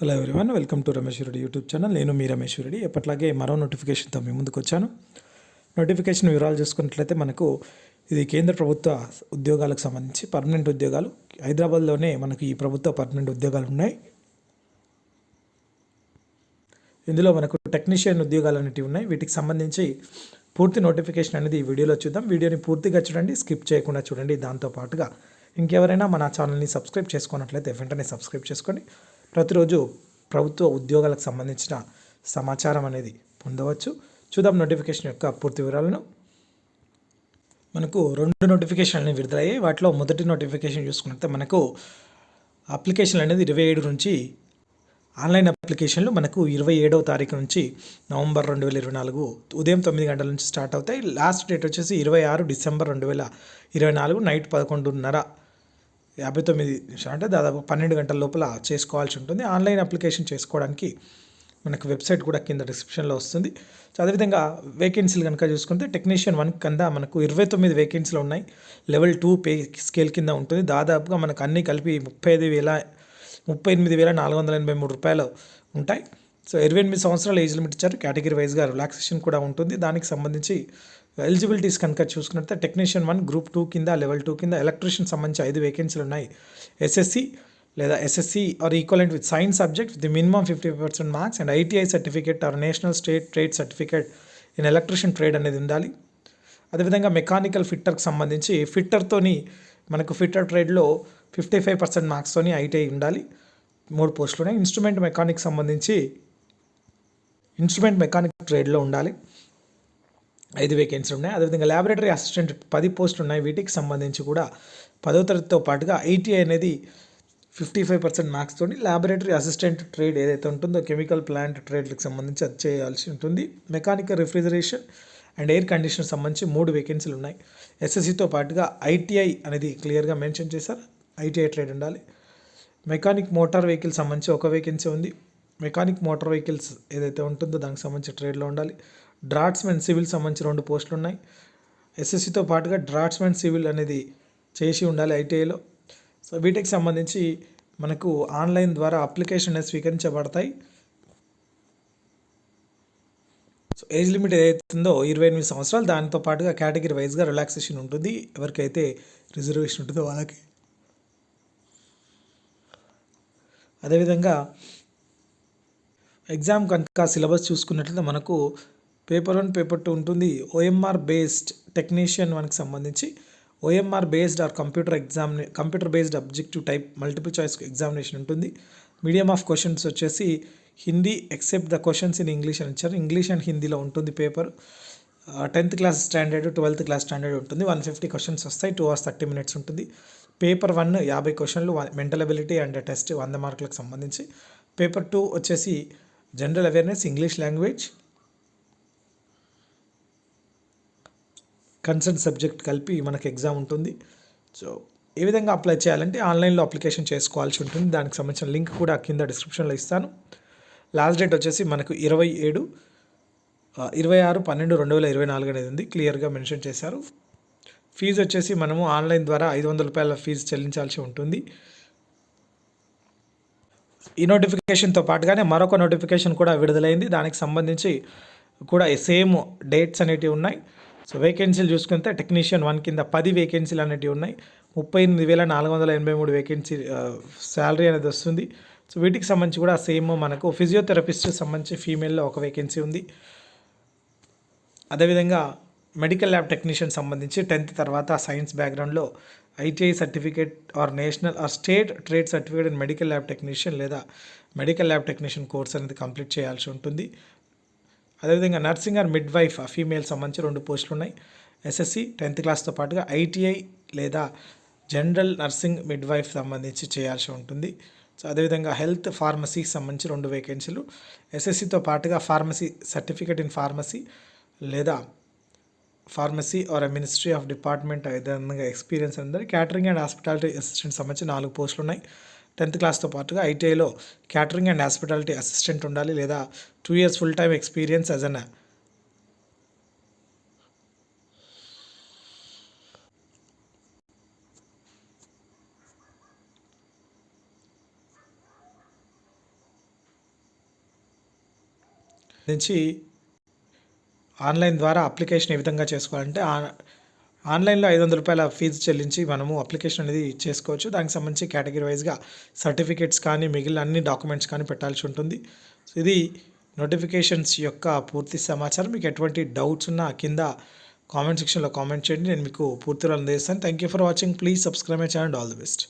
Hello everyone welcome to Rameshwarudu YouTube channel నేను మీ రమేశ్వరుడి ఎప్పట్లాగే మరో నోటిఫికేషన్తో మీ ముందుకు వచ్చాను నోటిఫికేషన్ వివరాలు చూసుకున్నట్లయితే మనకు ఇది కేంద్ర ప్రభుత్వ ఉద్యోగాలకు సంబంధించి పర్మనెంట్ ఉద్యోగాలు. హైదరాబాద్లోనే మనకు ఈ ప్రభుత్వ పర్మనెంట్ ఉద్యోగాలు ఉన్నాయి. ఇందులో మనకు టెక్నీషియన్ ఉద్యోగాలు అనేటివి ఉన్నాయి. వీటికి సంబంధించి పూర్తి నోటిఫికేషన్ అనేది ఈ వీడియోలో చూద్దాం. వీడియోని పూర్తిగా చూడండి స్కిప్ చేయకుండా చూడండి. దాంతో పాటుగా ఇంకెవరైనా మన ఛానల్ని సబ్స్క్రైబ్ చేసుకున్నట్లయితే వెంటనే సబ్స్క్రైబ్ చేసుకోండి. ప్రతిరోజు ప్రభుత్వ ఉద్యోగాలకు సంబంధించిన సమాచారం అనేది పొందవచ్చు. చూద్దాం నోటిఫికేషన్ యొక్క పూర్తి వివరాలను. మనకు రెండు నోటిఫికేషన్లు విడుదలయ్యాయి. వాటిలో మొదటి నోటిఫికేషన్ చూసుకుంటే మనకు అప్లికేషన్ అనేది ఇరవై ఏడు నుంచి ఆన్లైన్ అప్లికేషన్లు మనకు ఇరవై ఏడవ తారీఖు నుంచి నవంబర్ రెండు వేల ఇరవై నాలుగు ఉదయం తొమ్మిది గంటల నుంచి స్టార్ట్ అవుతాయి. లాస్ట్ డేట్ వచ్చేసి ఇరవై ఆరు డిసెంబర్ రెండు వేల ఇరవై నాలుగు నైట్ పదకొండున్నర యాభై తొమ్మిది నిమిషాలు అంటే దాదాపు పన్నెండు గంటల లోపల చేసుకోవాల్సి ఉంటుంది. ఆన్లైన్ అప్లికేషన్ చేసుకోవడానికి మనకు వెబ్సైట్ కూడా కింద డిస్క్రిప్షన్లో వస్తుంది. సో అదేవిధంగా వేకెన్సీలు కనుక చూసుకుంటే టెక్నీషియన్ వన్ కింద మనకు ఇరవై తొమ్మిది వేకెన్సీలు ఉన్నాయి. లెవెల్ టూ పే స్కేల్ కింద ఉంటుంది. దాదాపుగా మనకు అన్నీ కలిపి ముప్పై ఐదు వేల ముప్పై ఎనిమిది వేల నాలుగు వందల ఎనభై మూడు రూపాయలు ఉంటాయి. సో ఇరవై ఎనిమిది సంవత్సరాలు ఏజ్ లిమిట్ ఇచ్చారు. కేటగిరీ వైజ్గా రిలాక్సేషన్ కూడా ఉంటుంది. దానికి సంబంధించి ఎలిజిబిలిటీస్ కనుక చూసుకున్నట్లయితే టెక్నీషియన్ వన్ గ్రూప్ టూ కింద లెవెల్ టూ కింద ఎలక్ట్రీషియన్ సంబంధించి ఐదు వేకెన్సీలు ఉన్నాయి. ఎస్ఎస్సి లేదా SSC or equivalent with science subject with minimum fifty percent marks and ITI certificate or national state trade certificate in electrician trade అనేది ఉండాలి. అదేవిధంగా మెకానికల్ ఫిట్టర్కి సంబంధించి ఫిట్టర్తోని మనకు ఫిట్టర్ ట్రేడ్లో ఫిఫ్టీ ఫైవ్ పర్సెంట్ మార్క్స్తోని ఐటీఐ ఉండాలి. మూడు పోస్టులు ఉన్నాయి. ఇన్స్ట్రుమెంట్ మెకానిక్ సంబంధించి ఇన్స్ట్రుమెంట్ మెకానిక్ ట్రేడ్లో ఉండాలి. ఐదు వేకెన్సీ ఉన్నాయి. అదేవిధంగా ల్యాబొరేటరీ అసిస్టెంట్ పది పోస్టులు ఉన్నాయి. వీటికి సంబంధించి కూడా పదో తరగతితో పాటుగా ఐటీఐ అనేది ఫిఫ్టీ ఫైవ్ పర్సెంట్ మార్క్స్ తోటి ల్యాబొరేటరీ అసిస్టెంట్ ట్రేడ్ ఏదైతే ఉంటుందో కెమికల్ ప్లాంట్ ట్రేడ్లకు సంబంధించి అది చేయాల్సి ఉంటుంది. Mechanical refrigeration and air condition సంబంధించి మూడు వేకెన్సీలు ఉన్నాయి. ఎస్ఎస్సితో పాటుగా ఐటీఐ అనేది క్లియర్గా మెన్షన్ చేశారు. ఐటీఐ ట్రేడ్ ఉండాలి. మెకానిక్ మోటార్ వెహికల్ సంబంధించి ఒక వేకెన్సీ ఉంది. మెకానిక్ మోటార్ వెహికల్స్ ఏదైతే ఉంటుందో దానికి సంబంధించి ట్రేడ్లో ఉండాలి. డ్రాట్స్మెన్ సివిల్ సంబంధించి రెండు పోస్టులు ఉన్నాయి. ఎస్ఎస్సితో పాటుగా డ్రాట్స్మెన్ సివిల్ అనేది చేసి ఉండాలి ఐటీఐలో. సో వీటికి సంబంధించి మనకు ఆన్లైన్ ద్వారా అప్లికేషన్ అనేది స్వీకరించబడతాయి. సో ఏజ్ లిమిట్ ఏదైతుందో ఇరవై ఎనిమిది సంవత్సరాలు దాంతో పాటుగా కేటగిరీ వైజ్గా రిలాక్సేషన్ ఉంటుంది. ఎవరికైతే రిజర్వేషన్ ఉంటుందో వాళ్ళకి. అదేవిధంగా ఎగ్జామ్ కనుక సిలబస్ చూసుకున్నట్లయితే మనకు పేపర్ వన్ పేపర్ టూ ఉంటుంది. ఓఎంఆర్ బేస్డ్ టెక్నీషియన్ వన్కి సంబంధించి. OMR based or computer exam computer based objective type multiple choice examination ఉంటుంది. మీడియం ఆఫ్ క్వశ్చన్స్ వచ్చేసి Hindi except the questions in English అని ఇచ్చారు. ఇంగ్లీష్ అండ్ హిందీలో ఉంటుంది paper. Tenth class standard twelfth class standard ఉంటుంది. One fifty questions వస్తాయి. Two hours thirty minutes ఉంటుంది. Paper one యాభై క్వశ్చన్లు మెంటల్ అబిలిటీ అండ్ టెస్ట్ వంద మార్కులకు సంబంధించి. పేపర్ టూ వచ్చేసి general awareness English language concern subject కలిపి మనకు ఎగ్జామ్ ఉంటుంది. సో ఏ విధంగా అప్లై చేయాలంటే ఆన్లైన్లో అప్లికేషన్ చేసుకోవాల్సి ఉంటుంది. దానికి సంబంధించిన లింక్ కూడా కింద డిస్క్రిప్షన్లో ఇస్తాను. లాస్ట్ డేట్ వచ్చేసి మనకు ఇరవై ఏడు ఇరవై ఆరు పన్నెండు రెండు వేల ఇరవై నాలుగు అనేది ఉంది. క్లియర్గా మెన్షన్ చేశారు. ఫీజు వచ్చేసి మనము ఆన్లైన్ ద్వారా ఐదు వందల రూపాయల ఫీజు చెల్లించాల్సి ఉంటుంది. ఈ నోటిఫికేషన్తో పాటుగానే మరొక నోటిఫికేషన్ కూడా విడుదలైంది. దానికి సంబంధించి కూడా సేమ్ డేట్స్ అనేటివి ఉన్నాయి. సో వేకెన్సీలు చూసుకుంటే టెక్నీషియన్ వన్ కింద పది వేకెన్సీలు అనేటివి ఉన్నాయి. ముప్పై ఎనిమిది వేల నాలుగు వందల ఎనభై మూడు వేకెన్సీ శాలరీ uh, అనేది వస్తుంది. సో వీటికి సంబంధించి కూడా సేమ్ మనకు ఫిజియోథెరపిస్ట్ సంబంధించి ఫీమేల్లో ఒక వేకెన్సీ ఉంది. అదేవిధంగా మెడికల్ ల్యాబ్ టెక్నీషియన్ సంబంధించి టెన్త్ తర్వాత సైన్స్ బ్యాక్గ్రౌండ్లో ITI certificate or national or state trade certificate in medical lab technician లేదా మెడికల్ ల్యాబ్ టెక్నీషియన్ కోర్స్ అనేది కంప్లీట్ చేయాల్సి ఉంటుంది. అదేవిధంగా nursing or midwife female సంబంధించి రెండు పోస్టులు ఉన్నాయి. ఎస్ఎస్సి టెన్త్ క్లాస్తో పాటుగా ఐటీఐ లేదా జనరల్ నర్సింగ్ మిడ్ వైఫ్ సంబంధించి చేయాల్సి ఉంటుంది. సో అదేవిధంగా హెల్త్ ఫార్మసీకి సంబంధించి రెండు వేకెన్సీలు ఎస్ఎస్సితో పాటుగా ఫార్మసీ సర్టిఫికేట్ ఇన్ ఫార్మసీ లేదా pharmacy or ministry of department విధంగా ఎక్స్పీరియన్స్ అందరి. క్యాటరింగ్ అండ్ హాస్పిటాలిటీ అసిస్టెంట్ సంబంధించి నాలుగు పోస్టులు ఉన్నాయి. టెన్త్ క్లాస్తో పాటుగా ఐటీఐలో క్యాటరింగ్ అండ్ హాస్పిటాలిటీ అసిస్టెంట్ ఉండాలి లేదా two years full time experience as an నుంచి ఆన్లైన్ ద్వారా అప్లికేషన్ ఏ విధంగా చేసుకోవాలంటే ఆన్లైన్లో ఐదు వందల రూపాయల ఫీజు చెల్లించి మనము అప్లికేషన్ అనేది చేసుకోవచ్చు. దానికి సంబంధించి కేటగిరీ వైజ్గా సర్టిఫికేట్స్ కానీ మిగిలిన అన్ని డాక్యుమెంట్స్ కానీ పెట్టాల్సి ఉంటుంది. సో ఇది నోటిఫికేషన్స్ యొక్క పూర్తి సమాచారం. మీకు ఎటువంటి డౌట్స్ ఉన్నా కింద కామెంట్ సెక్షన్లో కామెంట్ చేయండి. నేను మీకు పూర్తి అందజేస్తాను thank you for watching. Please subscribe my channel all the best.